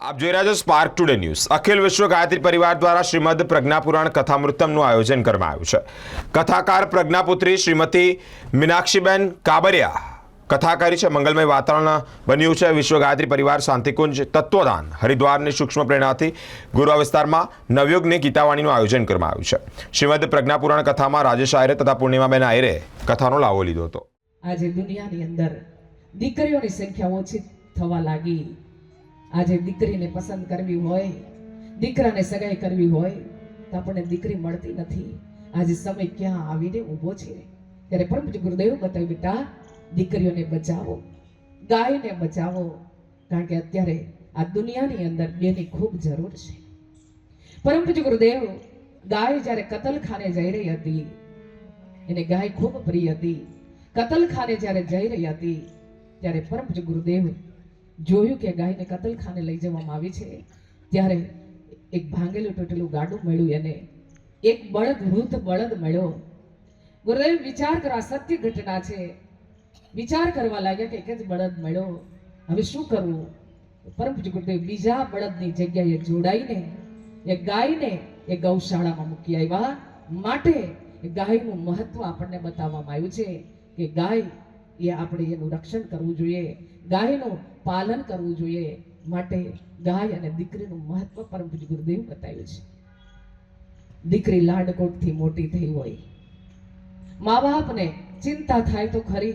આપ જોઈ રહ્યા છો સ્પાર્ક ટુડે ન્યૂઝ અખિલ વિશ્વ ગાયત્રી પરિવાર દ્વારા શ્રીમદ પ્રજ્ઞાપુરાણ કથામૃતમનું આયોજન કરવામાં આવ્યું છે. કથાકાર પ્રજ્ઞાપુત્રી શ્રીમતી મીનાક્ષીબેન કાબરિયા કથા કરી છે, મંગલમય વાતાવરણ બન્યું છે. વિશ્વ ગાયત્રી પરિવાર શાંતિકુંજ તત્વદાન, હરિદ્વારની સૂક્ષ્મ પ્રેરણાથી ગુરવા વિસ્તારમાં નવયુગની ગીતાવાણીનું આયોજન કરવામાં આવ્યું છે. શ્રીમદ પ્રજ્ઞાપુરાણ કથામાં રાજેશ આયરે તથા પૂર્ણિમાબેન આયરે કથાનો લાવો લીધો હતો. આજે દુનિયાની અંદર દીકરીઓની સંખ્યા ઓછી થવા લાગી. આજે દીકરીને પસંદ કરવી હોય, દીકરાને સગાઈ કરવી હોય, તો આપણને દીકરી મળતી નથી. આજે સમય ક્યાં આવીને ઊભો છે? ત્યારે પરમ ગુરુદેવ બતાવ્યું, બેટા, દીકરીઓને બચાવો, ગાયને બચાવો. કારણ કે અત્યારે આ દુનિયાની અંદર બેની ખૂબ જરૂર છે. પરમ પૂજ્ય ગુરુદેવ, ગાય જ્યારે કતલખાને જઈ રહી હતી, એને ગાય ખૂબ પ્રિય હતી. કતલખાને જ્યારે જઈ રહી હતી, ત્યારે પરમ પૂજ્ય ગુરુદેવ જોયું કે ગાયને કતલખાને લઈ જવામાં આવી છે, ત્યારે એક ભાંગેલું તૂટેલું ગાડું મળ્યું એને. એક બળદ, વૃદ્ધ બળદ મળ્યો. ગુરુદેવ, વિચાર કરો સત્ય ઘટના છે. વિચાર કરવા લાગ્યા કે એક જ બળદ મળ્યો. હવે શું કરવું? પરમ ગુરુદેવ, બીજા બળદની જગ્યાએ જોડાઈને એ ગાયને એ ગૌશાળામાં મૂકી આવ્યા. માટે ગાયનું મહત્વ આપણને બતાવવામાં આવ્યું છે કે ગાય એ આપણે એનું રક્ષણ કરવું જોઈએ. ગાયનું પાલન કરવું જોઈએ માટે ગાય અને દીકરીનું મહત્વ પરમ ગુરુદેવ બતાવ્યું છે. દીકરી લાડકોટથી મોટી થઈ હોય. મા બાપને ચિંતા થાય તો ખરી,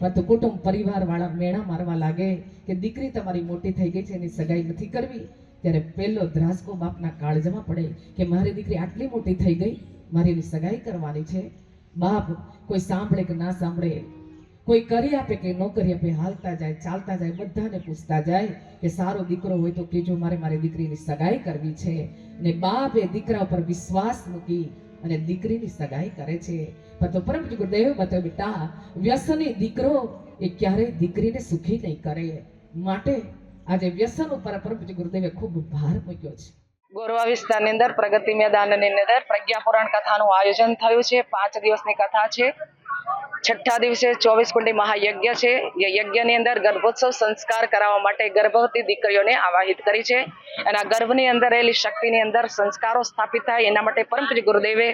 પરંતુ કુટુંબ પરિવારવાળા મેણા મારવા લાગે કે દીકરી તમારી મોટી થઈ ગઈ છે, એની સગાઈ નથી કરવી. ત્યારે પહેલો ધ્રાસકો બાપના કાળજામાં પડે કે મારી દીકરી આટલી મોટી થઈ ગઈ, મારી એની સગાઈ કરવાની છે. બાપ કોઈ સાંભળે કે ના સાંભળે કોઈ કરી આપે કે ન કરી આપે, હાલતા જાય, ચાલતા જાય, બધાને પૂછતા જાય કે સારો દીકરો હોય તો કેજો મારે મારી દીકરીની સગાઈ કરવી છે. ને બાપ એ દીકરા ઉપર વિશ્વાસ મૂકી અને દીકરીની સગાઈ કરે છે. પણ તો પરમ ગુરુદેવ બતાવ્યું બેટા, વ્યસની દીકરો એ ક્યારેય દીકરીને સુખી નહીં કરે. માટે આજે વ્યસન ઉપર પરમ ગુરુદેવે ખૂબ ભાર મૂક્યો છે. ગોરવા વિસ્તારની અંદર પ્રગતિ મેદાનની અંદર પ્રજ્ઞાપુરાણ કથાનું આયોજન થયું છે. પાંચ દિવસની કથા છે. છઠ્ઠા દિવસે ચોવીસ કુંડી મહાયજ્ઞ છે. એ યજ્ઞની અંદર ગર્ભોત્સવ સંસ્કાર કરાવવા માટે ગર્ભવતી દીકરીઓને આવાહિત કરી છે. અને આ ગર્ભની અંદર રહેલી શક્તિની અંદર સંસ્કારો સ્થાપિત થાય, એના માટે પરમ ગુરુદેવે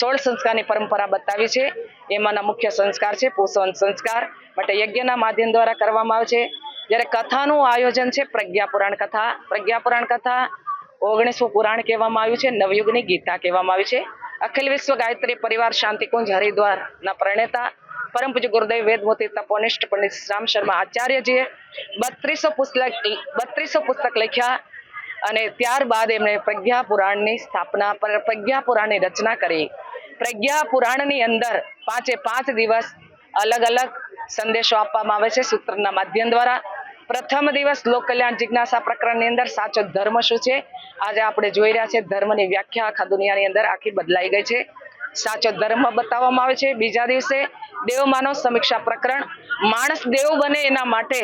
સોળ સંસ્કારની પરંપરા બતાવી છે. એમાંના મુખ્ય સંસ્કાર છે, પોષણ સંસ્કાર, માટે યજ્ઞના માધ્યમ દ્વારા કરવામાં આવે છે. જ્યારે કથાનું આયોજન છે, પ્રજ્ઞાપુરાણ કથા. પ્રજ્ઞાપુરાણ કથા ઓગણીસમું પુરાણ કહેવામાં આવ્યું છે, નવયુગની ગીતા કહેવામાં આવી છે. અખિલ વિશ્વ ગાયત્રી પરિવાર શાંતિકુંજ હરિદ્વારના પ્રણેતા પરમ પૂજ્ય ગુરુદેવ વેદમોતી તપોનિષ્ઠ પંડિત રામ શર્મા આચાર્યજીએ બત્રીસો પુસ્તક બત્રીસો પુસ્તક લખ્યા અને ત્યારબાદ એમણે પ્રજ્ઞા પુરાણની સ્થાપના પર પ્રજ્ઞા પુરાણની રચના કરી. પ્રજ્ઞા પુરાણની અંદર પાંચે પાંચ દિવસ અલગ અલગ સંદેશો આપવામાં આવે છે સૂત્રના માધ્યમ દ્વારા. પ્રથમ દિવસ લોક કલ્યાણ જિજ્ઞાસા પ્રકરણની અંદર સાચો ધર્મ શું છે? આજે આપણે જોઈ રહ્યા છે ધર્મની વ્યાખ્યા આખા દુનિયાની અંદર આખી બદલાઈ ગઈ છે. સાચો ધર્મ બતાવવામાં આવે છે. બીજા દિવસે દેવ માનવ સમીક્ષા પ્રકરણ. માણસ દેવ બને એના માટે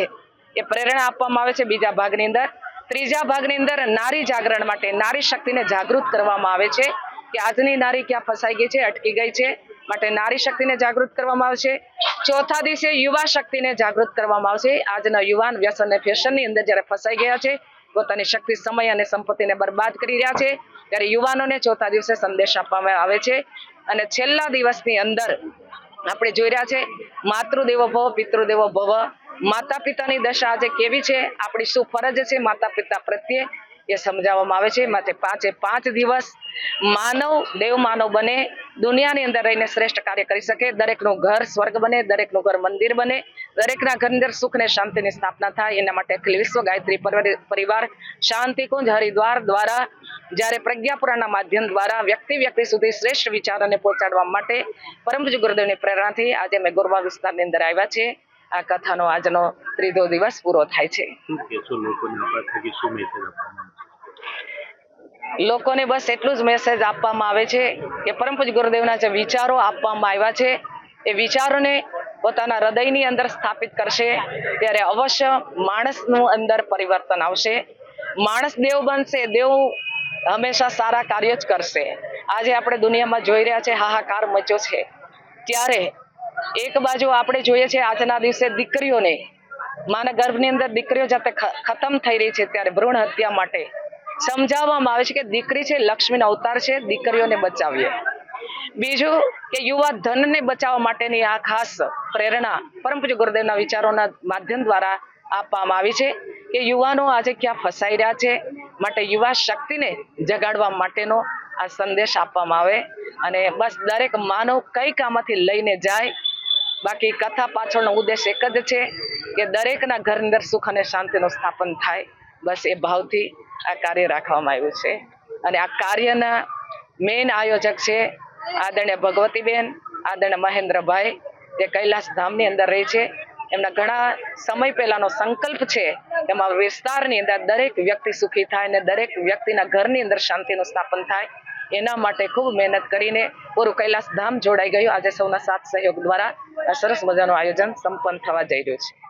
એ પ્રેરણા આપવામાં આવે છે બીજા ભાગની અંદર. ત્રીજા ભાગની અંદર નારી જાગરણ માટે, નારી શક્તિને જાગૃત કરવામાં આવે છે કે આજની નારી ક્યાં ફસાઈ ગઈ છે, અટકી ગઈ છે માટે નારી શક્તિને જાગૃત કરવામાં આવશે ચોથા દિવસે યુવા શક્તિને જાગૃત કરવામાં આવશે આજના યુવાન વ્યસન અને ફેશનની અંદર જ્યારે ફસાઈ ગયા છે, પોતાની શક્તિ, સમય અને સંપત્તિને બરબાદ કરી રહ્યા છે, ત્યારે યુવાનોને ચોથા દિવસે સંદેશ આપવામાં આવે છે. અને છેલ્લા દિવસની અંદર આપણે જોઈ રહ્યા છે, માતૃદેવો ભવ, પિતૃદેવો ભવ. માતા પિતાની દશા આજે કેવી છે? આપણી શું ફરજ છે માતા પિતા પ્રત્યે? એ સમજાવવામાં આવે છે. માટે પાંચે પાંચ દિવસ માનવ, દેવ માનવ બને, દુનિયાની અંદર રહીને શ્રેષ્ઠ કાર્ય કરી શકે. દરેકનું ઘર સ્વર્ગ બને, દરેકનું ઘર મંદિર બને. દરેકના ઘરની અંદર સુખ ને શાંતિની સ્થાપના થાય. એના માટે અખિલ વિશ્વ ગાયત્રી પરિવાર- શાંતિ કુંજ હરિદ્વાર દ્વારા જ્યારે પ્રજ્ઞાપુરાના માધ્યમ દ્વારા વ્યક્તિ વ્યક્તિ સુધી શ્રેષ્ઠ વિચારોને પહોંચાડવા માટે પરમજ ગુરુદેવની પ્રેરણાથી આજે અમે ગોરવા વિસ્તારની અંદર આવ્યા છીએ. આ કથાનો આજનો ત્રીજો દિવસ પૂરો થાય છે. લોકોને બસ એટલું જ મેસેજ આપવામાં આવે છે કે પરમ પૂજ્ય ગુરુદેવના જે વિચારો આપવામાં આવ્યા છે, એ વિચારોને પોતાના હૃદયની અંદર સ્થાપિત કરશે, ત્યારે અવશ્ય માણસનું અંદર પરિવર્તન આવશે. માણસ દેવ બનશે, દેવ હંમેશા સારા કાર્ય જ કરશે. આજે આપણે દુનિયામાં જોઈ રહ્યા છે, હાહાકાર મચ્યો છે. ત્યારે એક બાજુ આપણે જોઈએ છે, આજના દિવસે દીકરીઓને, માના ગર્ભની અંદર દીકરીઓ જાતે ખતમ થઈ રહી છે, ત્યારે ભ્રૂણ હત્યા માટે સમજાવવામાં આવે છે કે દીકરી છે, લક્ષ્મીનો અવતાર છે, દીકરીઓને બચાવીએ. બીજું કે યુવા ધનને બચાવવા માટેની આ ખાસ પ્રેરણા પરમ પૂજ્ય ગુરુદેવના વિચારોના માધ્યમ દ્વારા આપવામાં આવી છે કે યુવાનો આજે ક્યાં ફસાઈ રહ્યા છે, માટે યુવા શક્તિને જગાડવા માટેનો આ સંદેશ આપવામાં આવે. અને બસ દરેક માનવ કઈ આમાંથી લઈને જાય, બાકી કથા પાછળનો ઉદ્દેશ એક જ છે કે દરેકના ઘરની અંદર સુખ અને શાંતિનું સ્થાપન થાય. બસ એ ભાવથી આ કાર્ય રાખવામાં આવ્યું છે. અને આ કાર્યના મેઇન આયોજક છે આદરણીય ભગવતીબેન, આદરણીય મહેન્દ્રભાઈ, જે કૈલાસ ધામની અંદર રહે છે. એમના ઘણા સમય પહેલાનો સંકલ્પ છે એમાં વિસ્તારની અંદર દરેક વ્યક્તિ સુખી થાય અને દરેક વ્યક્તિના ઘરની અંદર શાંતિનું સ્થાપન થાય. એના માટે ખૂબ મહેનત કરીને પૂરું કૈલાસ ધામ જોડાઈ ગયું. આજે સૌના સાથ સહયોગ દ્વારા સરસ મજાનું આયોજન સંપન્ન થવા જઈ રહ્યું છે.